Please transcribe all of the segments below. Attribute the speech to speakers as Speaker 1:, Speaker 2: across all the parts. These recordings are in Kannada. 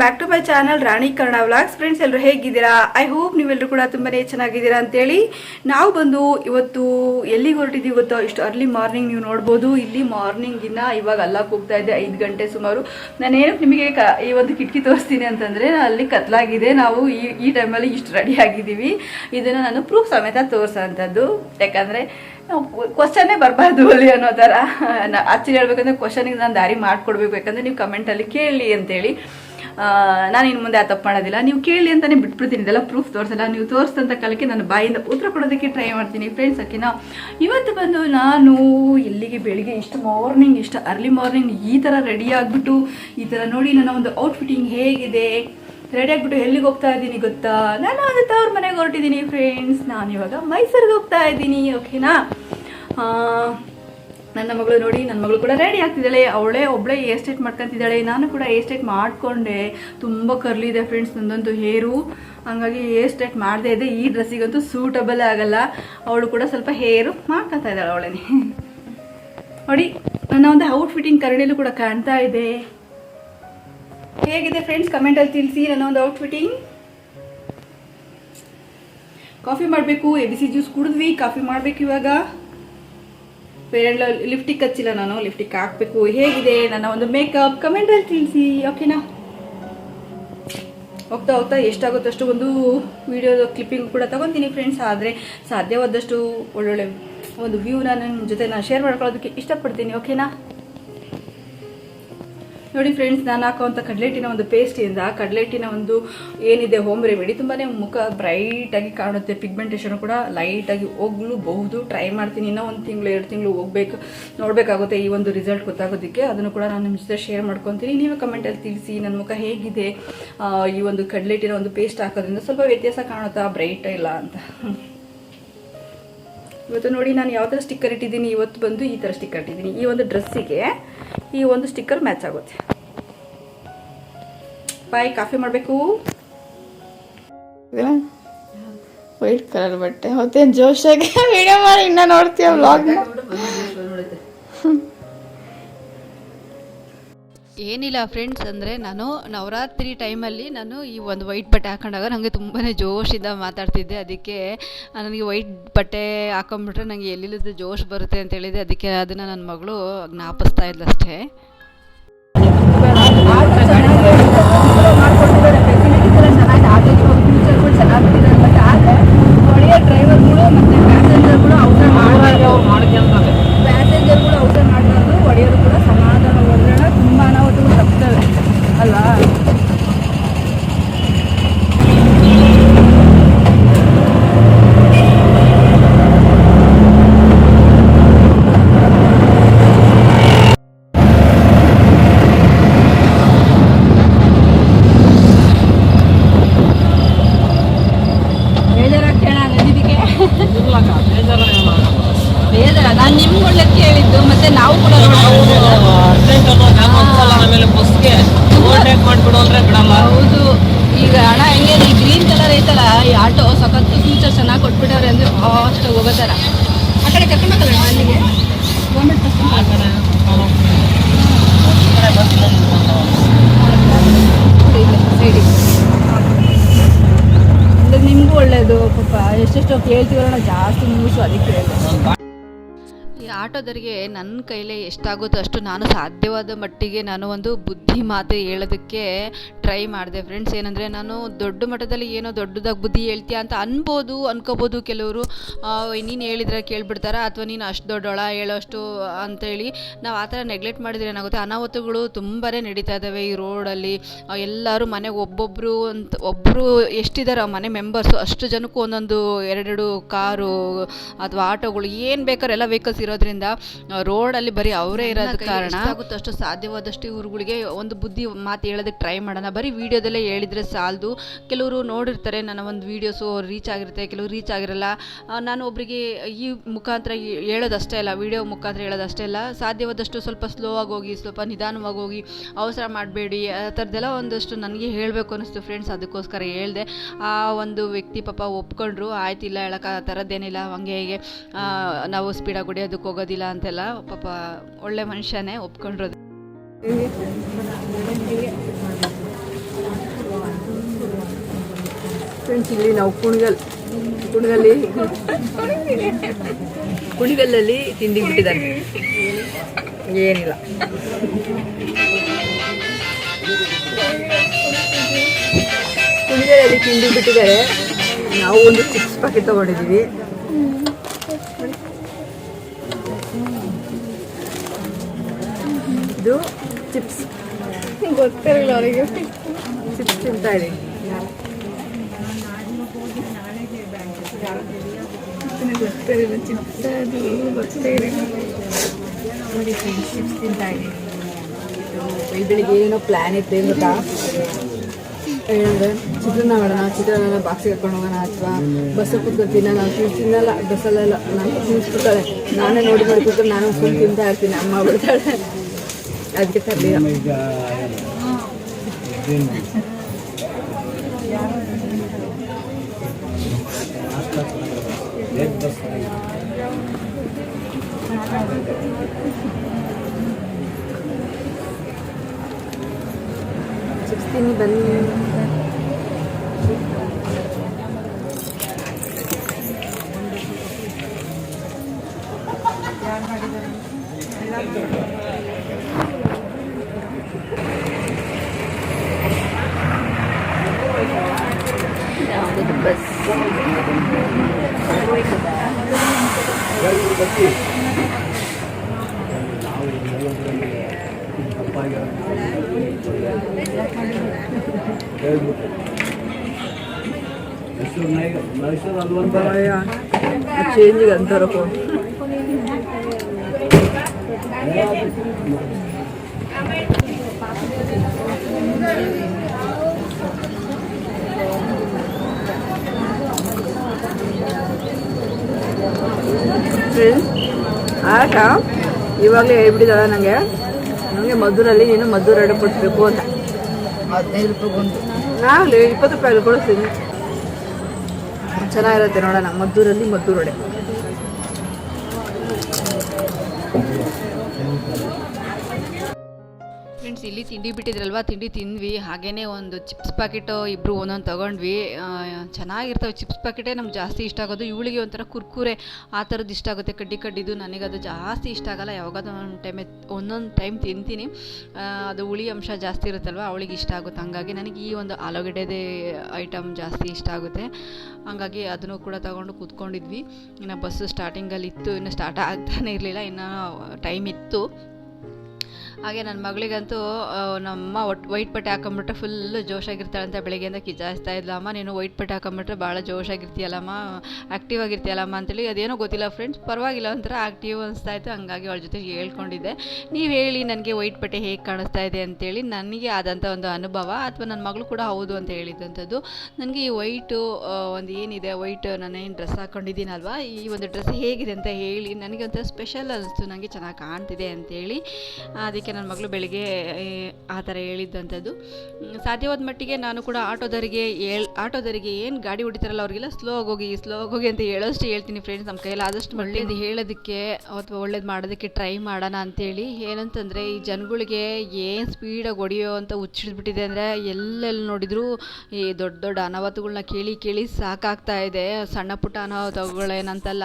Speaker 1: Back to my channel Rani Karna vlogs friends ಎಲ್ಲರೂ ಹೇಗಿದ್ದೀರಾ? ಐ ಹೋಪ್ ನೀವೆಲ್ಲರೂ ಕೂಡ ತುಂಬಾನೇ ಚೆನ್ನಾಗಿದ್ದೀರಾ ಅಂತೇಳಿ ನಾವು ಬಂದು ಇವತ್ತು ಎಲ್ಲಿಗೆ ಹೊರಟಿದ್ದೀವಿ ಗೊತ್ತೋ? ಇಷ್ಟು ಅರ್ಲಿ ಮಾರ್ನಿಂಗ್ ನೀವು ನೋಡ್ಬೋದು. ಇಲ್ಲಿ ಮಾರ್ನಿಂಗಿನ ಇವಾಗ ಅಲ್ಲಕ್ಕೆ ಹೋಗ್ತಾ ಇದೆ, ಐದು ಗಂಟೆ ಸುಮಾರು. ನಾನೇನು ನಿಮಗೆ ಕ, ಈ ಒಂದು ಕಿಟಕಿ ತೋರಿಸ್ತೀನಿ ಅಂತಂದರೆ ಅಲ್ಲಿ ಕತ್ಲಾಗಿದೆ. ನಾವು ಈ ಈ ಟೈಮಲ್ಲಿ ಇಷ್ಟು ರೆಡಿ ಆಗಿದ್ದೀವಿ. ಇದನ್ನು ನಾನು ಪ್ರೂಫ್ ಸಮೇತ ತೋರಿಸೋ ಅಂಥದ್ದು ಯಾಕಂದರೆ ಕ್ವಶನ್ನೇ ಬರಬಾರ್ದು ಅಲ್ಲಿ ಅನ್ನೋ ಥರ. ಆಕ್ಚುಲಿ ಹೇಳ್ಬೇಕಂದ್ರೆ ಕ್ವಶನಿಗೆ ನಾನು ದಾರಿ ಮಾಡಿಕೊಡ್ಬೇಕು. ಯಾಕಂದರೆ ನೀವು ಕಮೆಂಟಲ್ಲಿ ಕೇಳಿ ಅಂತೇಳಿ. ನಾನು ಇನ್ನು ಮುಂದೆ ಆ ತಪ್ಪು ಮಾಡೋದಿಲ್ಲ. ನೀವು ಕೇಳಿ ಅಂತಾನೆ ಬಿಟ್ಬಿಡ್ತೀನಿ. ಇದೆಲ್ಲ ಪ್ರೂಫ್ ತೋರಿಸಲ್ಲ. ನೀವು ತೋರಿಸಿದಂಥ ಕಾಲಕ್ಕೆ ನಾನು ಬಾಯಿಂದ ಉತ್ತರ ಕೊಡೋದಕ್ಕೆ ಟ್ರೈ ಮಾಡ್ತೀನಿ. ಫ್ರೆಂಡ್ಸ್ ಓಕೆನಾ ಇವತ್ತು ಬಂದು ನಾನು ಎಲ್ಲಿಗೆ ಬೆಳಿಗ್ಗೆ ಇಷ್ಟು ಮಾರ್ನಿಂಗ್ ಇಷ್ಟು ಅರ್ಲಿ ಮಾರ್ನಿಂಗ್ ಈ ಥರ ರೆಡಿ ಆಗಿಬಿಟ್ಟು, ಈ ಥರ ನೋಡಿ ನನ್ನ ಒಂದು ಔಟ್ಫಿಟ್ಟಿಂಗ್ ಹೇಗಿದೆ. ರೆಡಿ ಆಗಿಬಿಟ್ಟು ಎಲ್ಲಿಗೆ ಹೋಗ್ತಾ ಇದ್ದೀನಿ ಗೊತ್ತಾ? ನಾನು ಒಂದು ತವ್ರ ಮನೆಗೆ ಹೊರಟಿದ್ದೀನಿ ಫ್ರೆಂಡ್ಸ್ ನಾನು ಇವಾಗ ಮೈಸೂರಿಗೆ ಹೋಗ್ತಾ ಇದ್ದೀನಿ ಓಕೆನಾ ನನ್ನ ಮಗಳು ನೋಡಿ ನನ್ನ ಮಗಳು ಕೂಡ ರೆಡಿ ಆಗ್ತಿದ್ದಾಳೆ. ಅವಳೇ ಒಬ್ಬಳೇ ಏರ್ ಸ್ಟೈಟ್ ಮಾಡ್ಕೊತಿದ್ದಾಳೆ. ನಾನು ಕೂಡ ಏರ್ ಸ್ಟೈಟ್ ಮಾಡಿಕೊಂಡೆ. ತುಂಬ ಕರ್ಲಿದೆ ಫ್ರೆಂಡ್ಸ್ ನಂದಂತೂ ಹೇರು ಹಂಗಾಗಿ ಏರ್ ಸ್ಟೈಟ್ ಮಾಡದೇ ಇದೆ ಈ ಡ್ರೆಸ್ಸಿಗಂತೂ ಸೂಟಬಲ್ ಆಗಲ್ಲ. ಅವಳು ಕೂಡ ಸ್ವಲ್ಪ ಹೇರು ಮಾಡ್ಕೊತಾ ಇದ್ದಾಳೆ ಅವಳೇನೆ ನೋಡಿ, ನನ್ನ ಒಂದು ಔಟ್ಫಿಟ್ಟಿಂಗ್ ಕರಡಿಯಲ್ಲೂ ಕೂಡ ಕಾಣ್ತಾ ಇದೆ. ಹೇಗಿದೆ ಫ್ರೆಂಡ್ಸ್ ಕಮೆಂಟಲ್ಲಿ ತಿಳಿಸಿ ನನ್ನ ಒಂದು ಔಟ್ಫಿಟ್ಟಿಂಗ್ ಕಾಫಿ ಮಾಡಬೇಕು. ಎ ಬಿ ಸಿ ಜ್ಯೂಸ್ ಕುಡಿದ್ವಿ. ಕಾಫಿ ಮಾಡಬೇಕು ಇವಾಗ. ಬೇರೆ ಲಿಫ್ಟಿಗೆ ಹಚ್ಚಿಲ್ಲ ನಾನು ಲಿಫ್ಟಿಗೆ ಹಾಕಬೇಕು. ಹೇಗಿದೆ ನನ್ನ ಒಂದು ಮೇಕಪ್ ಕಮೆಂಟಲ್ಲಿ ತಿಳಿಸಿ ಓಕೆನಾ ಹೋಗ್ತಾ ಹೋಗ್ತಾ ಎಷ್ಟಾಗುತ್ತೋ ಅಷ್ಟು ಒಂದು ವಿಡಿಯೋದ ಕ್ಲಿಪ್ಪಿಂಗ್ ಕೂಡ ತಗೊತೀನಿ ಫ್ರೆಂಡ್ಸ್ ಆದರೆ ಸಾಧ್ಯವಾದಷ್ಟು ಒಳ್ಳೊಳ್ಳೆ ಒಂದು ವ್ಯೂನ ನನ್ನ ಜೊತೆ ನಾನು ಶೇರ್ ಮಾಡ್ಕೊಳ್ಳೋದಕ್ಕೆ ಇಷ್ಟಪಡ್ತೀನಿ ಓಕೆನಾ ನೋಡಿ ಫ್ರೆಂಡ್ಸ್ ನಾನು ಹಾಕೋವಂಥ ಕಡ್ಲೆಟ್ಟಿನ ಒಂದು ಪೇಸ್ಟಿಂದ ಕಡ್ಲೆಟ್ಟಿನ ಒಂದು ಏನಿದೆ ಹೋಮ್ ರೆಮಿಡಿ ತುಂಬಾ ಮುಖ ಬ್ರೈಟಾಗಿ ಕಾಣುತ್ತೆ. ಪಿಗ್ಮೆಂಟೇಷನ್ ಕೂಡ ಲೈಟಾಗಿ ಹೋಗ್ಲೂಬಹುದು. ಟ್ರೈ ಮಾಡ್ತೀನಿ. ಇನ್ನೂ ಒಂದು ತಿಂಗಳು, ಎರಡು ತಿಂಗಳು ಹೋಗ್ಬೇಕು, ನೋಡಬೇಕಾಗುತ್ತೆ ಈ ಒಂದು ರಿಸಲ್ಟ್ ಗೊತ್ತಾಗೋದಕ್ಕೆ. ಅದನ್ನು ಕೂಡ ನಾನು ನಿಮ್ಮ ಜೊತೆ ಶೇರ್ ಮಾಡ್ಕೊತೀನಿ. ನೀವು ಕಮೆಂಟಲ್ಲಿ ತಿಳಿಸಿ ನನ್ನ ಮುಖ ಹೇಗಿದೆ. ಈ ಒಂದು ಕಡ್ಲೆಟ್ಟಿನ ಒಂದು ಪೇಸ್ಟ್ ಹಾಕೋದ್ರಿಂದ ಸ್ವಲ್ಪ ವ್ಯತ್ಯಾಸ ಕಾಣುತ್ತಾ? ಬ್ರೈಟ್ ಇಲ್ಲ ಅಂತ. ಇವತ್ತು ನೋಡಿ ನಾನು ಯಾವ ಥರ ಸ್ಟಿಕ್ಕರ್ ಇಟ್ಟಿದ್ದೀನಿ ಇವತ್ತು ಬಂದು ಈ ಥರ ಸ್ಟಿಕ್ಕರ್ ಇಟ್ಟಿದ್ದೀನಿ. ಈ ಒಂದು ಡ್ರೆಸ್ಸಿಗೆ ಈ ಒಂದು ಸ್ಟಿಕ್ಕರ್ ಮ್ಯಾಚ್ ಆಗುತ್ತೆ. ಬಾಯ್ ಕಾಫಿ ಮಾಡಬೇಕು?
Speaker 2: ವೈಟ್ ಕಲರ್ ಬಟ್ಟೆ. ಮತ್ತೆ ಜೋಶಾಗಿ ವಿಡಿಯೋ ಮಾಡಿ ಇನ್ನೂ ನೋಡ್ತೀಯ ವ್ಲಾಗ್ನ
Speaker 3: ಏನಿಲ್ಲ ಫ್ರೆಂಡ್ಸ್ ಅಂದರೆ ನಾನು ನವರಾತ್ರಿ ಟೈಮಲ್ಲಿ ನಾನು ಈ ಒಂದು ವೈಟ್ ಬಟ್ಟೆ ಹಾಕೊಂಡಾಗ ನನಗೆ ತುಂಬಾ ಜೋಶಿಂದ ಮಾತಾಡ್ತಿದ್ದೆ. ಅದಕ್ಕೆ ನನಗೆ ವೈಟ್ ಬಟ್ಟೆ ಹಾಕೊಂಡ್ಬಿಟ್ರೆ ನನಗೆ ಎಲ್ಲಿಲ್ಲದ ಜೋಶ್ ಬರುತ್ತೆ ಅಂತ ಹೇಳಿದೆ. ಅದಕ್ಕೆ ಅದನ್ನು ನನ್ನ ಮಗಳು ಜ್ಞಾಪಿಸ್ತಾ ಇದ್ಲು ಅಷ್ಟೇ
Speaker 1: ಡ್ರೈವರ್ಗಳು ಮತ್ತು ಪ್ಯಾಸೆಂಜರ್ಗಳು ಅವಸರ ಮಾಡಬಾರ್ದು ಪ್ಯಾಸೆಂಜರ್ಗಳು ಅವಸರ ಮಾಡಬಾರ್ದು ಒಡೆಯೋರು ಕೂಡ ಸಮಾಧಾನ ಹೋದ್ರೆ ತುಂಬ ಅನಾಹುತಗಳು ತಪ್ಪಿಸ್ತವೆ ಅಲ್ವಾ ಬೇಜಾರಾಗ್ತೇಣ ನದಿದಕ್ಕೆ ಬೇಜಾರ ನಾನು ನಿಮ್ಗೆ ಒಳ್ಳೆ ಕೇಳಿದ್ದು ಮತ್ತೆ ನಾವು ಕೂಡ ಹೌದು ಈಗ ಹಣ ಹೆಂಗೆ ಈ ಗ್ರೀನ್ ಕಲರ್ ಐತಲ್ಲ ಈ ಆಟೋ ಸಖತ್ತು ಫ್ಯೂಚರ್ ಚೆನ್ನಾಗಿ ಕೊಟ್ಬಿಟ್ಟವ್ರೆ ಅಂದ್ರೆ ಅಷ್ಟು ಹೋಗೋ ಥರ ಆ ಕಡೆ ಕರ್ಕೊಂಡು ಹೋಗಲ್ಲ ಅಲ್ಲಿಗೆ? ಗೌರ್ಮೆಂಟ್ ಅಂದ್ರೆ ನಿಮಗೂ ಒಳ್ಳೇದು, ಪಾಪ. ಎಷ್ಟೆಷ್ಟು ಕೇಳ್ತೀವಲ್ಲ ಜಾಸ್ತಿ ನ್ಯೂಸು ಅದಕ್ಕೆ
Speaker 3: ಆಟೋದರಿಗೆ ನನ್ನ ಕೈಲೇ ಎಷ್ಟಾಗುತ್ತೋ ಅಷ್ಟು ನಾನು ಸಾಧ್ಯವಾದ ಮಟ್ಟಿಗೆ ನಾನು ಒಂದು ಬುದ್ಧಿ ಮಾತು ಹೇಳೋದಕ್ಕೆ ಟ್ರೈ ಮಾಡಿದೆ. ಫ್ರೆಂಡ್ಸ್ ಏನಂದರೆ ನಾನು ದೊಡ್ಡ ಮಟ್ಟದಲ್ಲಿ ಏನೋ ದೊಡ್ಡದಾಗಿ ಬುದ್ಧಿ ಹೇಳ್ತೀಯ ಅಂತ ಅನ್ಬೋದು, ಅನ್ಕೋಬೋದು ಕೆಲವರು. ನೀನು ಹೇಳಿದ್ರೆ ಕೇಳಿಬಿಡ್ತಾರ, ಅಥವಾ ನೀನು ಅಷ್ಟು ದೊಡ್ಡೊಳ ಹೇಳೋಷ್ಟು ಅಂತೇಳಿ ನಾವು ಆ ಥರ ನೆಗ್ಲೆಕ್ಟ್ ಮಾಡಿದರೆ ಏನಾಗುತ್ತೆ? ಅನಾಹುತಗಳು ತುಂಬಾ ನಡೀತಾ ಇದ್ದಾವೆ ಈ ರೋಡಲ್ಲಿ. ಎಲ್ಲರೂ ಮನೆಗೆ ಒಬ್ಬೊಬ್ಬರು ಅಂತ ಒಬ್ಬರು ಎಷ್ಟಿದ್ದಾರೆ ಮನೆ ಮೆಂಬರ್ಸು ಅಷ್ಟು ಜನಕ್ಕೂ ಒಂದೊಂದು ಎರಡೆರಡು ಕಾರು ಅಥವಾ ಆಟೋಗಳು, ಏನು ಬೇಕಾದ್ರೆ ಎಲ್ಲ ವೆಹಿಕಲ್ಸ್ ಇರೋದ್ರಿಂದ ರೋಡಲ್ಲಿ ಬರೀ ಅವರೇ ಇರೋದ ಕಾರಣ ಆಗುತ್ತಷ್ಟು ಸಾಧ್ಯವಾದಷ್ಟು ಇವ್ರುಗಳಿಗೆ ಒಂದು ಬುದ್ಧಿ ಮಾತು ಹೇಳೋದಕ್ಕೆ ಟ್ರೈ ಮಾಡೋಣ. ಬರೀ ವಿಡಿಯೋದಲ್ಲೇ ಹೇಳಿದ್ರೆ ಸಾಲದು. ಕೆಲವರು ನೋಡಿರ್ತಾರೆ ನನ್ನ ಒಂದು ವೀಡಿಯೋಸು ರೀಚ್ ಆಗಿರುತ್ತೆ ಕೆಲವರು ರೀಚ್ ಆಗಿರಲ್ಲ. ನಾನು ಒಬ್ಬರಿಗೆ ಈ ಮುಖಾಂತರ ಹೇಳೋದಷ್ಟೇ ಅಲ್ಲ ವಿಡಿಯೋ ಮುಖಾಂತರ ಹೇಳೋದಷ್ಟೇ ಅಲ್ಲ. ಸಾಧ್ಯವಾದಷ್ಟು ಸ್ವಲ್ಪ ಸ್ಲೋ ಆಗಿ ಹೋಗಿ ಸ್ವಲ್ಪ ನಿಧಾನವಾಗಿ ಹೋಗಿ ಅವಸರ ಮಾಡಬೇಡಿ. ಆ ಥರದ್ದೆಲ್ಲ ಒಂದಷ್ಟು ನನಗೆ ಹೇಳಬೇಕು ಅನ್ನಿಸ್ತು ಫ್ರೆಂಡ್ಸ್ ಅದಕ್ಕೋಸ್ಕರ ಹೇಳಿದೆ. ಆ ಒಂದು ವ್ಯಕ್ತಿ ಪಾಪ ಒಪ್ಕೊಂಡ್ರು ಆಯ್ತಿಲ್ಲ ಹೇಳೋಕೆ ಹೇಳಕ್ಕೆ ಆ ಥರದ್ದೇನಿಲ್ಲ ಹಂಗೆ ಹೀಗೆ. ನಾವು ಸ್ಪೀಡಾಗಿ ಹೊಡಿಯೋದಕ್ಕೆ ಹೋಗೋದಿಲ್ಲ ಅಂತೆಲ್ಲ ಪಾಪ ಒಳ್ಳೆ ಮನುಷ್ಯನೇ ಒಪ್ಕೊಂಡಿರೋದು.
Speaker 1: ಫ್ರೆಂಡ್ಸ್ ಇಲ್ಲಿ ನಾವು ಕುಣಿಗಲ್, ಕುಣಿಗಲ್ಲಿ, ಕುಣಿಗಲ್ಲಲ್ಲಿ ತಿಂಡಿ ಬಿಟ್ಟಿದ್ದಾರೆ ಏನಿಲ್ಲ. ಕುಣಿಗಲಲ್ಲಿ ತಿಂಡಿ ಬಿಟ್ಟಿದ್ದಾರೆ. ನಾವು ಒಂದು ಚಿಪ್ಸ್ ಪ್ಯಾಕೆಟ್ ತಗೊಂಡಿದ್ದೀವಿ. ಇದು ಚಿಪ್ಸ್.
Speaker 2: ಗೊತ್ತಿರಲಿಲ್ಲ ಅವರಿಗೆ.
Speaker 1: ಚಿಪ್ಸ್ ತಿಂತಾ ಇದೆ
Speaker 2: ಗೊತ್ತಿರಲಿಲ್ಲ ಚಿಪ್ಸ್ ಅದು ಗೊತ್ತಿರಲಿಲ್ಲ
Speaker 1: ನೋಡಿ ಫ್ರೆಂಡ್ಸ್ ಚಿಪ್ಸ್ ತಿಂತಾ ಇದೆ ಬೆಳಿಗ್ಗೆ ಏನೋ ಪ್ಲ್ಯಾನ್ ಇತ್ತು ಏನು ಗೊತ್ತಾ? ಏನಂದ್ರೆ ಚಿತ್ರಾನ್ನ ಮಾಡೋಣ ಚಿತ್ರಾನ್ನ ಬಾಕ್ಸ್ ಹಾಕೊಂಡು ಹೋಗೋಣ ಅಥವಾ ಬಸ್ಸಲ್ಲಿ ಕೂತ್ಕೊಂಡು ನಾನು ಅಂತ ತಿನ್ನಲ್ಲ ಬಸ್ಸಲ್ಲೆಲ್ಲ ನಾನು ತಿನ್ನಿಸ್ಬಿಡ್ತಾಳೆ ನಾನೇ ನೋಡಿ ಮಾಡಿ ಕೂತ್ಕೊಂಡು ನಾನು ಫುಲ್ ತಿಂತಾ ಇರ್ತೀನಿ. ಅಮ್ಮ ಬಿಡ್ತಾಳೆ. ಅದಕ್ಕೆ ತರಲಿಲ್ಲ ಚಿಪ್ಸ್ ತಿನ್ನಿ ಬನ್ನಿ ಬಸ್ ಚೇಂಜಿಗೆ ಅಂತಾರ ಫ್ರೆಂಡ್ಸ್ ಆಟ ಇವಾಗಲೇ ಹೇಳ್ಬಿಟ್ಟಿದ್ದಾಳೆ ನನಗೆ ನನಗೆ ಮದ್ದೂರಲ್ಲಿ ನೀನು ಮದ್ದೂರು ಎರಡು ಕೊಡಿಸ್ಬೇಕು ಅಂತ.
Speaker 2: ಹದಿನೈದು ರೂಪಾಯಿ
Speaker 1: ನಾವಲ್ಲಿ ಇಪ್ಪತ್ತು ರೂಪಾಯಿ ಕೊಡಿಸ್ತೀನಿ. ಚೆನ್ನಾಗಿರುತ್ತೆ ನೋಡೋಣ ಮದ್ದೂರಲ್ಲಿ ಮದ್ದೂರೊಡೆ
Speaker 3: ಫ್ರೆಂಡ್ಸ್ ಇಲ್ಲಿ ತಿಂಡಿ ಬಿಟ್ಟಿದ್ರಲ್ವಾ? ತಿಂಡಿ ತಿಂದ್ವಿ. ಹಾಗೇನೇ ಒಂದು ಚಿಪ್ಸ್ ಪ್ಯಾಕೆಟು ಇಬ್ಬರು ಒಂದೊಂದು ತಗೊಂಡ್ವಿ. ಚೆನ್ನಾಗಿರ್ತವೆ ಚಿಪ್ಸ್ ಪ್ಯಾಕೆಟೇ ನಮ್ಗೆ ಜಾಸ್ತಿ ಇಷ್ಟ ಆಗೋದು. ಇವಳಿಗೆ ಒಂಥರ ಕುರ್ಕುರೆ ಆ ಥರದ್ದು ಇಷ್ಟ ಆಗುತ್ತೆ. ಕಡ್ಡಿ ಕಡ್ಡಿದು ನನಗೆ ಅದು ಜಾಸ್ತಿ ಇಷ್ಟ ಆಗಲ್ಲ. ಯಾವಾಗಾದ್ರೂ ಒಂದು ಟೈಮ್ ಒಂದೊಂದು ಟೈಮ್ ತಿಂತೀನಿ. ಅದು ಹುಳಿ ಅಂಶ ಜಾಸ್ತಿ ಇರುತ್ತಲ್ವ? ಅವಳಿಗೆ ಇಷ್ಟ ಆಗುತ್ತೆ. ಹಂಗಾಗಿ ನನಗೆ ಈ ಒಂದು ಆಲೂಗಡ್ಡೆದೇ ಐಟಮ್ ಜಾಸ್ತಿ ಇಷ್ಟ ಆಗುತ್ತೆ. ಹಂಗಾಗಿ ಅದನ್ನು ಕೂಡ ತಗೊಂಡು ಕೂತ್ಕೊಂಡಿದ್ವಿ. ಇನ್ನು ಬಸ್ಸು ಸ್ಟಾರ್ಟಿಂಗಲ್ಲಿ ಇತ್ತು ಇನ್ನು ಸ್ಟಾರ್ಟ್ ಆಗ್ತಾನೆ ಇರಲಿಲ್ಲ. ಇನ್ನು ಟೈಮ್ ಇತ್ತು. ಹಾಗೆ ನನ್ನ ಮಗಳಿಗಂತೂ ನಮ್ಮ ಒಟ್ಟು ವೈಟ್ ಪಟ್ಟೆ ಹಾಕೊಂಬಿಟ್ರೆ ಫುಲ್ಲು ಜೋಶಾಗಿರ್ತಾಳಂತ ಬೆಳಗ್ಗೆಯಿಂದ ಕಿಚಾಯಿಸ್ತಾ ಇದ್ಲ ಅಮ್ಮ, ನೀನು ವೈಟ್ ಪಟ್ಟೆ ಹಾಕೊಂಬಿಟ್ರೆ ಭಾಳ ಜೋಶಾಗಿರ್ತೀಯಲ್ಲಮ್ಮ ಆ್ಯಕ್ಟಿವ್ ಆಗಿರ್ತೀಯಲ್ಲಮ್ಮ ಅಂತೇಳಿ, ಅದೇನೋ ಗೊತ್ತಿಲ್ಲ ಫ್ರೆಂಡ್ಸ್ ಪರವಾಗಿಲ್ಲ, ಒಂಥರ ಆ್ಯಕ್ಟಿವ್ ಅನಿಸ್ತಾ ಇತ್ತು, ಹಂಗಾಗಿ ಅವಳ ಜೊತೆ ಹೇಳ್ಕೊಂಡಿದ್ದೆ. ನೀವು ಹೇಳಿ ನನಗೆ ವೈಟ್ ಪಟ್ಟೆ ಹೇಗೆ ಕಾಣಿಸ್ತಾ ಇದೆ ಅಂತೇಳಿ, ನನಗೆ ಆದಂಥ ಒಂದು ಅನುಭವ, ಅಥವಾ ನನ್ನ ಮಗಳು ಕೂಡ ಹೌದು ಅಂತ ಹೇಳಿದಂಥದ್ದು ನನಗೆ ಈ ವೈಟು ಒಂದು ಏನಿದೆ, ವೈಟ್ ನಾನೇನು ಡ್ರೆಸ್ ಹಾಕ್ಕೊಂಡಿದ್ದೀನಲ್ವಾ ಈ ಒಂದು ಡ್ರೆಸ್ ಹೇಗಿದೆ ಅಂತ ಹೇಳಿ, ನನಗೆ ಒಂಥರ ಸ್ಪೆಷಲ್ ಅನಿಸ್ತು ನನಗೆ ಚೆನ್ನಾಗಿ ಕಾಣ್ತಿದೆ ಅಂತೇಳಿ. ಅದಕ್ಕೆ ನನ್ನ ಮಗಳು ಬೆಳಿಗ್ಗೆ ಆ ಥರ ಹೇಳಿದ್ದಂಥದ್ದು. ಸಾಧ್ಯವಾದ ಮಟ್ಟಿಗೆ ನಾನು ಕೂಡ ಆಟೋದವರಿಗೆ ಹೇಳ್ ಆಟೋದವರಿಗೆ ಏನು ಗಾಡಿ ಹೊಡಿತಾರಲ್ಲ ಅವರಿಗೆಲ್ಲ ಸ್ಲೋ ಹೋಗಿ ಸ್ಲೋ ಹೋಗಿ ಅಂತ ಹೇಳೋಷ್ಟು ಹೇಳ್ತೀನಿ ಫ್ರೆಂಡ್ಸ್ ನಮ್ಮ ಕೈಯಲ್ಲಿ ಆದಷ್ಟು ಒಳ್ಳೇದು ಹೇಳೋದಕ್ಕೆ ಅಥವಾ ಒಳ್ಳೇದು ಮಾಡೋದಕ್ಕೆ ಟ್ರೈ ಮಾಡೋಣ ಅಂತೇಳಿ. ಏನಂತಂದರೆ ಈ ಜನಗಳಿಗೆ ಏನು ಸ್ಪೀಡಾಗಿ ಹೊಡೆಯೋ ಅಂತ ಹುಚ್ಚಿಡ್ಬಿಟ್ಟಿದೆ ಅಂದರೆ ಎಲ್ಲೆಲ್ಲಿ ನೋಡಿದ್ರು ಈ ದೊಡ್ಡ ದೊಡ್ಡ ಅನಾಹುತಗಳನ್ನ ಕೇಳಿ ಕೇಳಿ ಸಾಕಾಗ್ತಾ ಇದೆ. ಸಣ್ಣ ಪುಟ್ಟ ಅನಾಹುತಗಳೇನಂತಲ್ಲ.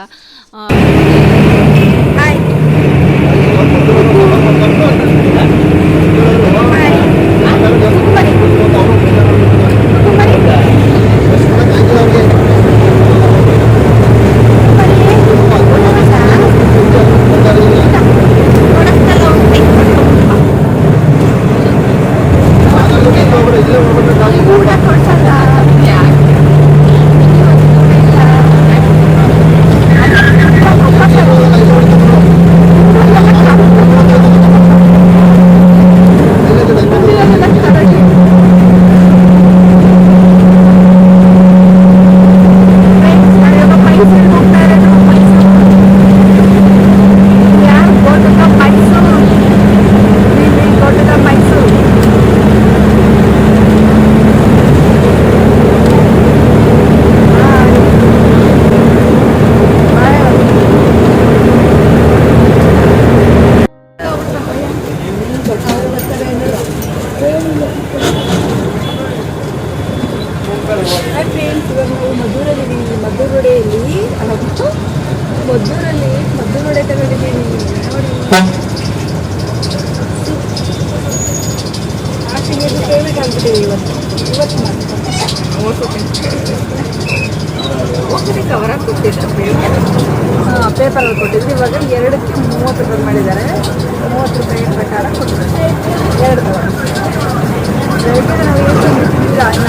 Speaker 1: ಬೆಳಗ್ಗೆ ನಾವು ಏನು ತಿಂದಿಲ್ಲ ಅನ್ನ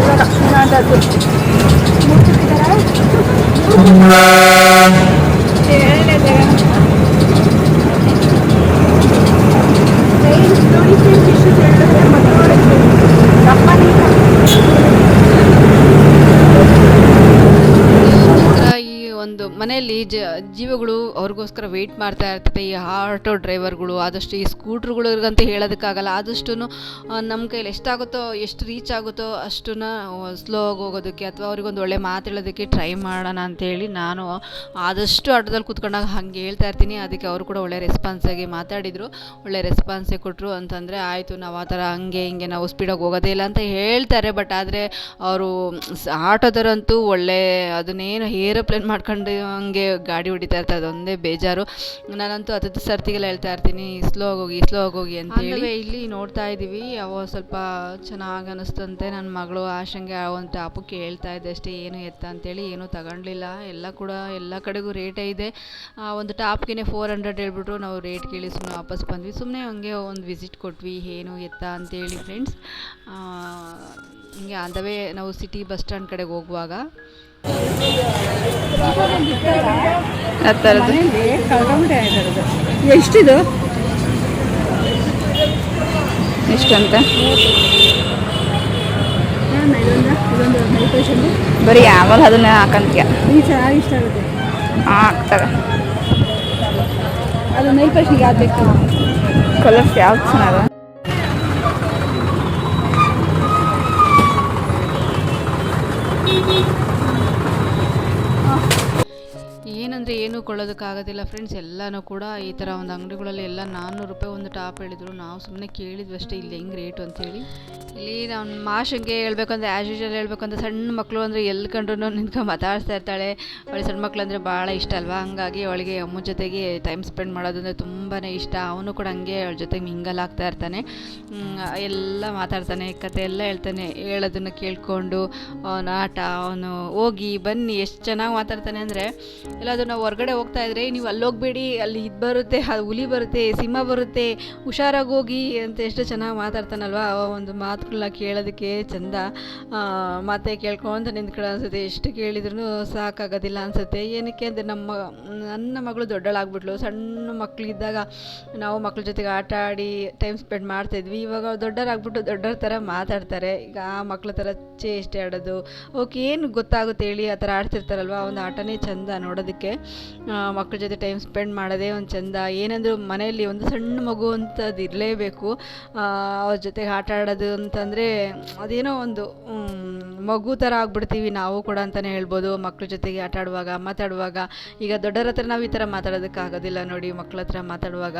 Speaker 1: ಇವಾಗ ಅನ್ನ ಅಂತ ಅದು ಮುಚ್ಚಿಟ್ಟಿದ್ದಾರೆ ಹೇಳಲೇ
Speaker 3: ಒಂಥರ ಈ ಒಂದು ಮನೆಯಲ್ಲಿ ಜ, ಜೀವಗಳು ಅವ್ರಿಗೋಸ್ಕರ ವೆಯ್ಟ್ ಮಾಡ್ತಾ ಇರ್ತದೆ. ಈ ಆಟೋ ಡ್ರೈವರ್ಗಳು ಆದಷ್ಟು ಈ ಸ್ಕೂಟ್ರುಗಳಿಗಂತೂ ಹೇಳೋದಕ್ಕಾಗಲ್ಲ. ಆದಷ್ಟು ನಮ್ಮ ಕೈಲಿ ಎಷ್ಟಾಗುತ್ತೋ, ಎಷ್ಟು ರೀಚ್ ಆಗುತ್ತೋ ಅಷ್ಟನ್ನ ಸ್ಲೋ ಆಗಿ ಹೋಗೋದಕ್ಕೆ ಅಥವಾ ಅವ್ರಿಗೊಂದು ಒಳ್ಳೆ ಮಾತು ಹೇಳೋದಕ್ಕೆ ಟ್ರೈ ಮಾಡೋಣ ಅಂತೇಳಿ ನಾನು ಆದಷ್ಟು ಆಟೋದಲ್ಲಿ ಕೂತ್ಕೊಂಡಾಗ ಹಾಗೆ ಹೇಳ್ತಾ ಇರ್ತೀನಿ. ಅದಕ್ಕೆ ಅವರು ಕೂಡ ಒಳ್ಳೆ ರೆಸ್ಪಾನ್ಸಾಗಿ ಮಾತಾಡಿದರು. ಒಳ್ಳೆ ರೆಸ್ಪಾನ್ಸೇ ಕೊಟ್ಟರು ಅಂತಂದರೆ, ಆಯಿತು, ನಾವು ಆ ಥರ ಹಂಗೆ ಹಿಂಗೆ ನಾವು ಸ್ಪೀಡಾಗಿ ಹೋಗೋದೇ ಇಲ್ಲ ಅಂತ ಹೇಳ್ತಾರೆ. ಬಟ್ ಆದರೆ, ಅವರು ಆಟೋದರಂತೂ ಒಳ್ಳೆ, ಅದನ್ನೇನು ಏರೋಪ್ಲೇನ್ ಮಾಡ್ಕೊಂಡು ಹಂಗೆ ಗಾಡಿ ಹೊಡಿತಾ ಇರ್ತಾ ಅದೊಂದೇ ಬೇಜಾರು. ನಾನಂತೂ ಹತ್ತತ್ತು ಸರ್ತಿಗೆಲ್ಲ ಹೇಳ್ತಾ ಇರ್ತೀನಿ ಸ್ಲೋ ಆಗೋಗಿ ಸ್ಲೋ ಆಗೋಗಿ ಅಂತ ಹೇಳಿ ಇಲ್ಲಿ ನೋಡ್ತಾ ಇದ್ದೀವಿ ಅವ ಸ್ವಲ್ಪ ಚೆನ್ನಾಗಿ ಅನಿಸ್ತಂತೆ ನನ್ನ ಮಗಳು. ಆಶಂಗೆ ಒಂದು ಟಾಪು ಕೇಳ್ತಾ ಇದ್ದೆ ಅಷ್ಟೇ, ಏನು ಎತ್ತ? ಅಂತೇಳಿ, ಏನೂ ತಗೊಂಡ್ಲಿಲ್ಲ. ಎಲ್ಲ ಕೂಡ ಎಲ್ಲ ಕಡೆಗೂ ರೇಟೇ ಇದೆ. ಒಂದು ಟಾಪ್ಗೆ ಫೋರ್ ಹಂಡ್ರೆಡ್ ಹೇಳ್ಬಿಟ್ರು, ನಾವು ರೇಟ್ ಕೇಳಿ ಸುಮ್ಮನೆ ವಾಪಸ್ ಬಂದ್ವಿ. ಸುಮ್ಮನೆ ಹಂಗೆ ಒಂದು ವಿಸಿಟ್ ಕೊಟ್ವಿ, ಏನು ಎತ್ತ? ಅಂತೇಳಿ ಫ್ರೆಂಡ್ಸ್ ಹಿಂಗೆ ವೇ ನಾವು ಸಿಟಿ ಬಸ್ ಸ್ಟ್ಯಾಂಡ್ ಕಡೆಗೆ ಹೋಗುವಾಗ.
Speaker 2: ಆ ಥರದ್ದು
Speaker 1: ಎಷ್ಟಿದು?
Speaker 2: ಎಷ್ಟಂತ? ಬರೀ ಯಾವಾಗ ಅದನ್ನ ಹಾಕಂತೀಯ. ಹಾಕ್ತಾರೆ.
Speaker 1: ಅದು ನೈಲ್ ಯಾವ್ದು ಬೇಕು?
Speaker 2: ಕಲರ್ಸ್ ಯಾವ್ದು ಚೆನ್ನಾಗ
Speaker 3: ಕೊಳ್ಳೋದಕ್ಕಾಗೋದಿಲ್ಲ ಫ್ರೆಂಡ್ಸ್ ಎಲ್ಲನೂ ಕೂಡ ಈ ಥರ ಒಂದು ಅಂಗಡಿಗಳಲ್ಲಿ ಎಲ್ಲ ನಾನ್ನೂರು ರೂಪಾಯಿ ಒಂದು ಟಾಪ್ ಹೇಳಿದ್ರು. ನಾವು ಸುಮ್ಮನೆ ಕೇಳಿದ್ವಿ ಅಷ್ಟೇ ಇಲ್ಲಿ ಹೆಂಗೆ ರೇಟು ಅಂತೇಳಿ. ಇಲ್ಲಿ ನಮ್ಮ ಮಾಶಂಗೆ ಹೇಳ್ಬೇಕಂದ್ರೆ ಆ್ಯಸ್ ಯೂಶಲ್ ಅಂದರೆ ಸಣ್ಣ ಮಕ್ಕಳು ಅಂದರೆ ಎಲ್ಲಿ ಕಂಡ್ರೂ ನಿಂತ್ಕೊಂಡು ಮಾತಾಡ್ತಾ ಇರ್ತಾಳೆ. ಅವಳಿಗೆ ಸಣ್ಣ ಮಕ್ಕಳು ಅಂದರೆ ಭಾಳ ಇಷ್ಟ ಅಲ್ವಾ? ಹಂಗಾಗಿ ಅವಳಿಗೆ ಅಮ್ಮ ಜೊತೆಗೆ ಟೈಮ್ ಸ್ಪೆಂಡ್ ಮಾಡೋದಂದ್ರೆ ತುಂಬಾ ಇಷ್ಟ. ಅವನು ಕೂಡ ಹಂಗೆ ಅವಳ ಜೊತೆಗೆ ಮಿಂಗಲ್ ಆಗ್ತಾ ಇರ್ತಾನೆ. ಎಲ್ಲ ಮಾತಾಡ್ತಾನೆ, ಕತೆ ಎಲ್ಲ ಹೇಳ್ತಾನೆ. ಹೇಳೋದನ್ನು ಕೇಳಿಕೊಂಡು ಅವನ ಆಟ, ಅವನು ಹೋಗಿ, ಬನ್ನಿ, ಎಷ್ಟು ಚೆನ್ನಾಗಿ ಮಾತಾಡ್ತಾನೆ ಅಂದರೆ, ಎಲ್ಲಾದರೂ ನಾವು ಹೊರಗಡೆ ಹೋಗ್ತಾ ಇದ್ರೆ, ನೀವು ಅಲ್ಲಿ ಹೋಗ್ಬೇಡಿ, ಅಲ್ಲಿ ಇದು ಬರುತ್ತೆ ಅದು ಹುಲಿ ಬರುತ್ತೆ, ಸಿಂಹ ಬರುತ್ತೆ, ಹುಷಾರಾಗಿ ಹೋಗಿ ಅಂತ ಎಷ್ಟು ಚೆನ್ನಾಗಿ ಮಾತಾಡ್ತಾನಲ್ವ? ಒಂದು ಮಾತುಗಳನ್ನ ಕೇಳೋದಕ್ಕೆ ಚಂದ. ಮತ್ತೆ ಮಾತೆ ಕೇಳ್ಕೊಂತ ನಿಂತ್ಕೊಳ್ಳೋ ಅನ್ಸುತ್ತೆ. ಎಷ್ಟು ಕೇಳಿದ್ರು ಸಾಕಾಗೋದಿಲ್ಲ ಅನ್ಸುತ್ತೆ. ಏನಕ್ಕೆ ಅಂದರೆ ನಮ್ಮ, ನನ್ನ ಮಗಳು ದೊಡ್ಡಳಾಗ್ಬಿಟ್ಲು. ಸಣ್ಣ ಮಕ್ಕಳಿದ್ದಾಗ ನಾವು ಮಕ್ಳ ಜೊತೆಗೆ ಆಟ ಆಡಿ ಟೈಮ್ ಸ್ಪೆಂಡ್ ಮಾಡ್ತಾಯಿದ್ವಿ ಇವಾಗ ದೊಡ್ಡರಾಗ್ಬಿಟ್ಟು ದೊಡ್ಡರ ಥರ ಮಾತಾಡ್ತಾರೆ. ಈಗ ಆ ಮಕ್ಳ ಥರ ಚೇಷ್ಟೆ ಆಡೋದು. ಓಕೆ ಏನು ಗೊತ್ತಾಗುತ್ತೆ ಹೇಳಿ ಆ ಥರ ಆಡ್ತಿರ್ತಾರಲ್ವ? ಒಂದು ಆಟನೇ ಚಂದ ನೋಡೋದಕ್ಕೆ. ಮಕ್ಳ ಜೊತೆ ಟೈಮ್ ಸ್ಪೆಂಡ್ ಮಾಡೋದೇ ಒಂದು ಚಂದ. ಏನಂದರೂ ಮನೆಯಲ್ಲಿ ಒಂದು ಸಣ್ಣ ಮಗು ಅಂತದ್ದು ಇರಲೇಬೇಕು ಅವ್ರ ಜೊತೆಗೆ ಆಟ ಆಡೋದು ಅಂತಂದರೆ ಅದೇನೋ ಒಂದು ಮಗು ಥರ ಆಗ್ಬಿಡ್ತೀವಿ ನಾವು ಕೂಡ ಅಂತಲೇ ಹೇಳ್ಬೋದು. ಮಕ್ಕಳ ಜೊತೆಗೆ ಆಟ ಆಡುವಾಗ ಮಾತಾಡುವಾಗ. ಈಗ ದೊಡ್ಡರ ಹತ್ರ ನಾವು ಈ ಥರ ಮಾತಾಡೋದಕ್ಕಾಗೋದಿಲ್ಲ ನೋಡಿ ಮಕ್ಳ ಹತ್ರ ಮಾತಾಡುವಾಗ.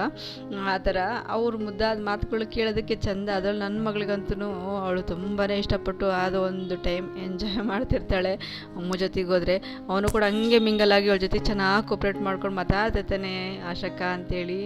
Speaker 3: ಆ ಥರ ಅವ್ರ ಮುದ್ದಾದ ಮಾತುಗಳು ಕೇಳೋದಕ್ಕೆ ಚಂದ. ಅದ್ರಲ್ಲಿ ನನ್ನ ಮಗಳಿಗಂತೂ ಅವಳು ತುಂಬಾ ಇಷ್ಟಪಟ್ಟು ಅದು ಒಂದು ಟೈಮ್ ಎಂಜಾಯ್ ಮಾಡ್ತಿರ್ತಾಳೆ ಅಮ್ಮ ಜೊತೆಗೆ ಹೋದರೆ. ಅವನು ಕೂಡ ಹಂಗೆ ಮಿಂಗಲಾಗಿ ಅವಳ ಜೊತೆ ಚೆನ್ನಾಗಿ ಕೋಪ್ರೇಟ್ ಮಾಡ್ಕೊಂಡು ಮಾತಾಡ್ತಿರ್ತಾನೆ ಆಶಕ್ಕ ಅಂತೇಳಿ.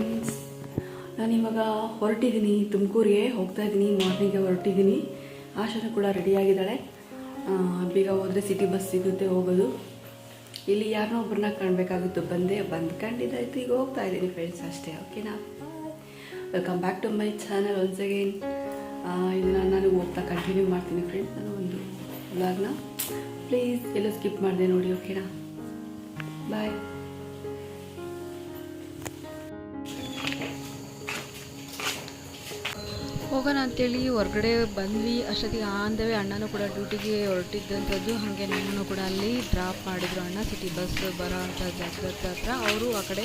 Speaker 1: ಫ್ರೆಂಡ್ಸ್ ನಾನಿವಾಗ ಹೊರಟಿದ್ದೀನಿ ತುಮಕೂರಿಗೆ ಹೋಗ್ತಾ ಇದ್ದೀನಿ ಮಾರ್ನಿಂಗ್ಗೆ ಹೊರಟಿದ್ದೀನಿ ಆಶಾನ ಕೂಡ ರೆಡಿಯಾಗಿದ್ದಾಳೆ ಬೀಗ ಬೇಗ ಹೋದರೆ ಸಿಟಿ ಬಸ್ ಸಿಗುತ್ತೆ ಹೋಗೋದು. ಇಲ್ಲಿ ಯಾರನ್ನೋ ಒಬ್ಬರನ್ನ ಕಾಣಬೇಕಾಗಿತ್ತು, ಬಂದೆ, ಬಂದು ಕಂಡಿದ್ದಾಯ್ತು ಈಗ ಹೋಗ್ತಾ ಇದ್ದೀನಿ ಫ್ರೆಂಡ್ಸ್ ಅಷ್ಟೇ ಓಕೆನಾ welcome back to my channel once again ಇದನ್ನು ನಾನು ಹೋಗ್ತಾ ಕಂಟಿನ್ಯೂ ಮಾಡ್ತೀನಿ ಫ್ರೆಂಡ್ಸ್ ನಾನು ಒಂದು ಬ್ಲಾಗ್ನ ಪ್ಲೀಸ್ ಎಲ್ಲೋ ಸ್ಕಿಪ್ ಮಾಡಿದೆ ನೋಡಿ ಓಕೆನಾ ಬಾಯ್
Speaker 3: ಹೋಗೋಣ ಅಂತೇಳಿ ಹೊರಗಡೆ ಬಂದ್ವಿ. ಅಷ್ಟೊತ್ತಿಗೆ ಆಂದವೇ ಅಣ್ಣನೂ ಕೂಡ ಡ್ಯೂಟಿಗೆ ಹೊರಟಿದ್ದಂಥದ್ದು. ಹಾಗೆ ನಮ್ಮನ್ನು ಕೂಡ ಅಲ್ಲಿ ಡ್ರಾಪ್ ಮಾಡಿದ್ರು ಅಣ್ಣ. ಸಿಟಿ ಬಸ್ ಬರೋ ಅಂಥ ಜಾಗದ ಹತ್ರ ಅವರು ಆ ಕಡೆ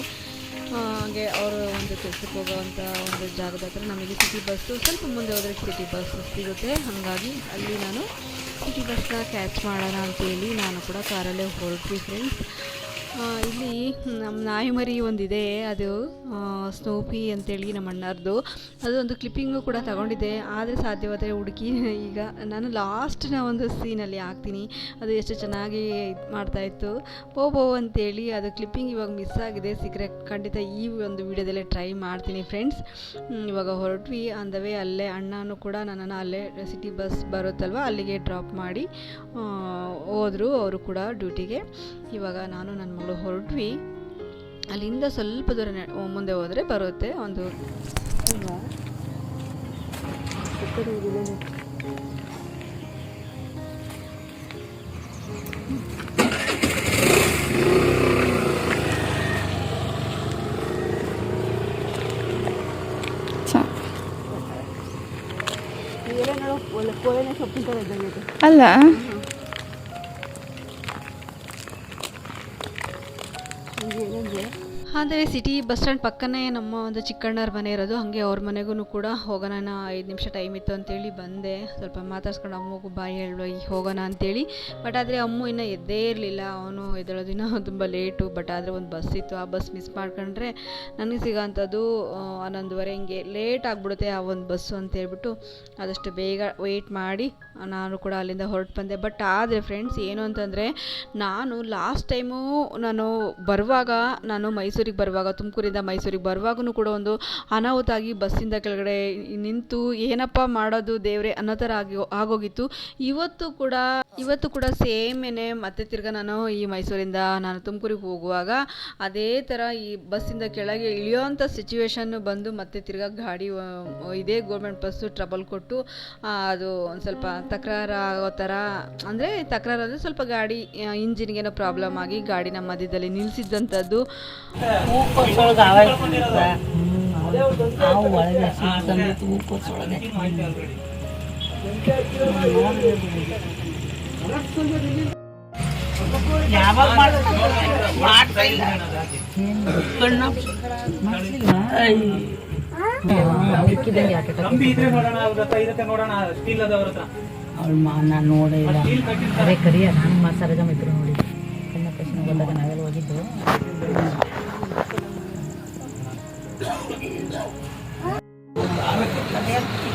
Speaker 3: ಹಾಗೆ ಅವರು ಒಂದು ಕೆಲಸಕ್ಕೆ ಹೋಗೋವಂಥ ಒಂದು ಜಾಗದ ಹತ್ರ ನಮಗೆ ಸಿಟಿ ಬಸ್ಸು ಸ್ವಲ್ಪ ಮುಂದೆ ಹೋದರೆ ಸಿಟಿ ಬಸ್ ಸಿಗುತ್ತೆ. ಹಾಗಾಗಿ ಅಲ್ಲಿ ನಾನು ಸಿಟಿ ಬಸ್ನ ಕ್ಯಾಚ್ ಮಾಡೋಣ ಅಂತೇಳಿ ನಾನು ಕೂಡ ಕಾರಲ್ಲೇ ಹೊರಟ್ವಿ ಫ್ರೆಂಡ್ಸ್ ಇಲ್ಲಿ ನಮ್ಮ ನಾಯಿ ಮರಿ ಒಂದಿದೆ. ಅದು ಸ್ನೋಪಿ ಅಂತೇಳಿ ನಮ್ಮ ಅಣ್ಣಾರ್ದು. ಅದು ಒಂದು ಕ್ಲಿಪ್ಪಿಂಗು ಕೂಡ ತಗೊಂಡಿದ್ದೆ. ಆದರೆ ಸಾಧ್ಯವಾದರೆ ಹುಡುಕಿ. ಈಗ ನಾನು ಲಾಸ್ಟ್ನ ಒಂದು ಸೀನಲ್ಲಿ ಹಾಕ್ತೀನಿ. ಅದು ಎಷ್ಟು ಚೆನ್ನಾಗಿ ಇದು ಮಾಡ್ತಾಯಿತ್ತು ಪೋ ಅಂತೇಳಿ ಅದು ಕ್ಲಿಪ್ಪಿಂಗ್ ಇವಾಗ ಮಿಸ್ ಆಗಿದೆ. ಸಿಕ್ಕರೆ ಖಂಡಿತ ಈ ಒಂದು ವಿಡಿಯೋದಲ್ಲೇ ಟ್ರೈ ಮಾಡ್ತೀನಿ ಫ್ರೆಂಡ್ಸ್ ಇವಾಗ ಹೊರಟ್ವಿ. ಅಂದವೇ ಅಲ್ಲೇ ಅಣ್ಣನೂ ಕೂಡ ನನ್ನನ್ನು ಅಲ್ಲೇ ಸಿಟಿ ಬಸ್ ಬರುತ್ತಲ್ವ? ಅಲ್ಲಿಗೆ ಡ್ರಾಪ್ ಮಾಡಿ ಹೋದರು. ಅವರು ಕೂಡ ಡ್ಯೂಟಿಗೆ ಇವಾಗ ನಾನು ನನ್ನ ಮಗಳು ಹೊರಟ್ವಿ. ಅಲ್ಲಿಂದ ಸ್ವಲ್ಪ ದೂರ ಮುಂದೆ ಹೋದರೆ ಬರುತ್ತೆ ಒಂದು
Speaker 2: ಅಲ್ಲ
Speaker 3: ಅಂದರೆ ಸಿಟಿ ಬಸ್ ಸ್ಟ್ಯಾಂಡ್ ಪಕ್ಕನೇ ನಮ್ಮ ಒಂದು ಚಿಕ್ಕಣ್ಣವ್ರ ಮನೆ ಇರೋದು. ಹಾಗೆ ಅವ್ರ ಮನೆಗೂ ಕೂಡ ಹೋಗೋಣ ಐದು ನಿಮಿಷ ಟೈಮ್ ಇತ್ತು ಅಂತೇಳಿ ಬಂದೆ. ಸ್ವಲ್ಪ ಮಾತಾಡ್ಸ್ಕೊಂಡು ಅಮ್ಮಗೂ ಬಾಯಿ ಹೇಳುವ ಹೋಗೋಣ ಅಂತೇಳಿ. ಬಟ್ ಆದರೆ ಅಮ್ಮು ಇನ್ನೂ ಎದ್ದೇ ಇರಲಿಲ್ಲ. ಅವನು ಎದ್ದೇಳೋ ದಿನ ತುಂಬ ಲೇಟು ಬಟ್ ಆದರೆ ಒಂದು ಬಸ್ ಇತ್ತು. ಆ ಬಸ್ ಮಿಸ್ ಮಾಡ್ಕೊಂಡ್ರೆ ನನಗೆ ಸಿಗೋಂಥದ್ದು ಹನ್ನೊಂದುವರೆ ಹಿಂಗೆ ಲೇಟ್ ಆಗಿಬಿಡುತ್ತೆ ಆ ಒಂದು ಬಸ್ಸು ಅಂತ ಹೇಳ್ಬಿಟ್ಟು ಆದಷ್ಟು ಬೇಗ ವೆಯ್ಟ್ ಮಾಡಿ, ನಾನು ಕೂಡ ಅಲ್ಲಿಂದ ಹೊರಟು ಬಂದೆ. ಬಟ್ ಆದರೆ ಫ್ರೆಂಡ್ಸ್ ಏನು ಅಂತಂದರೆ, ನಾನು ಲಾಸ್ಟ್ ಟೈಮು ನಾನು ಬರುವಾಗ ನಾನು ಮೈಸೂರಿಗೆ ಬರುವಾಗ, ತುಮಕೂರಿಂದ ಮೈಸೂರಿಗೆ ಬರುವಾಗೂ ಕೂಡ ಒಂದು ಅನಾಹುತ ಆಗಿ ಬಸ್ಸಿಂದ ಕೆಳಗಡೆ ನಿಂತು ಏನಪ್ಪ ಮಾಡೋದು ದೇವ್ರೆ ಅನ್ನೋ ಥರ ಆಗಿ ಆಗೋಗಿತ್ತು. ಇವತ್ತು ಕೂಡ ಇವತ್ತು ಕೂಡ ಸೇಮೇನೆ ಮತ್ತೆ ತಿರ್ಗ ನಾನು ಈ ಮೈಸೂರಿಂದ ನಾನು ತುಮಕೂರಿಗೆ ಹೋಗುವಾಗ ಅದೇ ಥರ ಈ ಬಸ್ಸಿಂದ ಕೆಳಗೆ ಇಳಿಯೋವಂಥ ಸಿಚುವೇಶನ್ನು ಬಂದು ಮತ್ತೆ ತಿರ್ಗ ಗಾಡಿ ಇದೇ ಗೌರ್ಮೆಂಟ್ ಬಸ್ಸು ಟ್ರಬಲ್ ಕೊಟ್ಟು ಅದು ಒಂದು ಸ್ವಲ್ಪ ತಕರಾರು ಆಗೋ ಥರ, ಅಂದರೆ ತಕರಾರು ಅಂದರೆ ಸ್ವಲ್ಪ ಗಾಡಿ ಇಂಜಿನ್ಗೇನೋ ಪ್ರಾಬ್ಲಮ್ ಆಗಿ ಗಾಡಿನ ಮಧ್ಯದಲ್ಲಿ ನಿಲ್ಲಿಸಿದ್ದಂಥದ್ದು
Speaker 4: ಹೂಕೋಸೊಳಗೆ ಆವಾಜ್ ಆ ಒಳಗೆ ಯಾವಾಗ ಕಣ್ಣು ನಾನು ನೋಡೇ ಇಲ್ಲ. ಅದೇ ಕರಿಯ ನಾನು ಮಾ ಸರಗಮ್ ಇದ್ರು ನೋಡಿ. ಕಣ್ಣ ಪ್ರಶ್ನೆ ಬಂದಾಗ ನಾವೆಲ್ಲ ಹೋಗಿದ್ದು.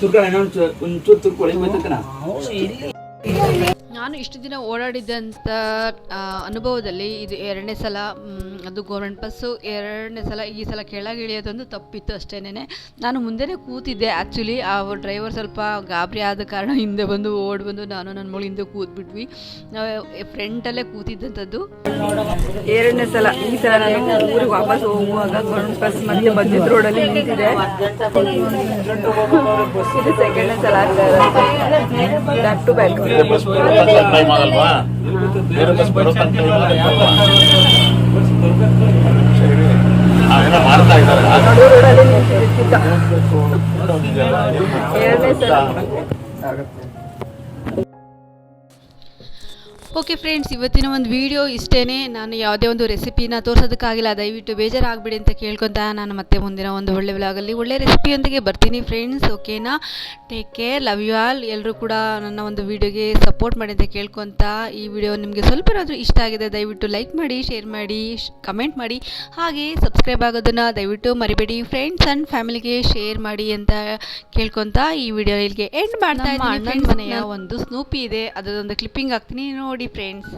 Speaker 5: ಇದು ಒಂದು ಹಿಡಿದು ಕಟ್ಬಿಟ್ರೆ ಸಾಕು
Speaker 3: ನಾನು ಇಷ್ಟು ದಿನ ಓಡಾಡಿದ್ದಂಥ ಅನುಭವದಲ್ಲಿ ಇದು ಎರಡನೇ ಸಲ ಅದು ಗೌರ್ಮೆಂಟ್ ಬಸ್ಸು ಎರಡನೇ ಸಲ, ಈ ಸಲ ಕೆಳಗೆ ಇಳಿಯೋದೊಂದು ತಪ್ಪಿತ್ತು ಅಷ್ಟೇನೆ ನಾನು ಮುಂದೆನೇ ಕೂತಿದ್ದೆ ಆ್ಯಕ್ಚುಲಿ ಆ ಡ್ರೈವರ್ ಸ್ವಲ್ಪ ಗಾಬರಿ ಆದ ಕಾರಣ ಹಿಂದೆ ಬಂದು ಓಡಿ ಬಂದು ನಾನು ನನ್ನ ಮಗಳು ಹಿಂದೆ ಕೂತ್ಬಿಟ್ವಿ. ನಾವು ಫ್ರೆಂಟಲ್ಲೇ ಕೂತಿದ್ದಂಥದ್ದು.
Speaker 1: ಎರಡನೇ ಸಲ, ಈ ಸಲ ಊರಿಗೆ ವಾಪಸ್ ಹೋಗುವಾಗ ಗೌರ್ಮೆಂಟ್ ಬಸ್ ಮತ್ತೆ ಮಧ್ಯದ ರೋಡಲ್ಲಿ ನಿಂತಿದೆ ಸೆಕೆಂಡ್ನೇ ಸಲ ಆಗ್ತಾ ಟು ಬ್ಯಾಕ್
Speaker 6: ಬಸ್ ಬರೋ ಟೈಮ್ ಆಗಲ್ವಾ ಬೇರೆ ಬಸ್ ಬರೋ ಮಾಡ್ತಾ ಇದ್ದಾರೆ.
Speaker 1: ಎರಡನೇ ಸಲ.
Speaker 3: ಓಕೆ ಫ್ರೆಂಡ್ಸ್ ಇವತ್ತಿನ ಒಂದು ವಿಡಿಯೋ ಇಷ್ಟೇ ನಾನು ಯಾವುದೇ ಒಂದು ರೆಸಿಪಿನ ತೋರಿಸೋದಕ್ಕಾಗಿಲ್ಲ. ದಯವಿಟ್ಟು ಬೇಜಾರಾಗಬೇಡಿ ಅಂತ ಕೇಳ್ಕೊತಾ ನಾನು ಮತ್ತೆ ಮುಂದಿನ ಒಂದು ಒಳ್ಳೆ ವ್ಲಾಗಲ್ಲಿ ಒಳ್ಳೆ ರೆಸಿಪಿಯೊಂದಿಗೆ ಬರ್ತೀನಿ ಫ್ರೆಂಡ್ಸ್ ಓಕೆನಾ take care love you all ಎಲ್ಲರೂ ಕೂಡ ನನ್ನ ಒಂದು ವಿಡಿಯೋಗೆ ಸಪೋರ್ಟ್ ಮಾಡಿ ಅಂತ ಕೇಳ್ಕೊತಾ ಈ ವಿಡಿಯೋ ನಿಮಗೆ ಸ್ವಲ್ಪ ಏನಾದರೂ ಇಷ್ಟ ಆಗಿದೆ ದಯವಿಟ್ಟು ಲೈಕ್ ಮಾಡಿ ಶೇರ್ ಮಾಡಿ ಕಮೆಂಟ್ ಮಾಡಿ. ಹಾಗೆ ಸಬ್ಸ್ಕ್ರೈಬ್ ಆಗೋದನ್ನು ದಯವಿಟ್ಟು ಮರಿಬೇಡಿ ಫ್ರೆಂಡ್ಸ್ ಆ್ಯಂಡ್ ಫ್ಯಾಮಿಲಿಗೆ ಶೇರ್ ಮಾಡಿ ಅಂತ ಕೇಳ್ಕೊತಾ ಈ ವಿಡಿಯೋ ಇಲ್ಲಿಗೆ ಎಂಡ್ ಮಾಡ್ತಾ ಇದ್ದೀನಿ ಮನೆಯ ಒಂದು ಸ್ನೂಪಿ ಇದೆ. ಅದರದೊಂದು ಕ್ಲಿಪ್ಪಿಂಗ್ ಹಾಕ್ತೀನಿ. ನೋಡಿ. ಫ್ರೆಂಡ್ಸ್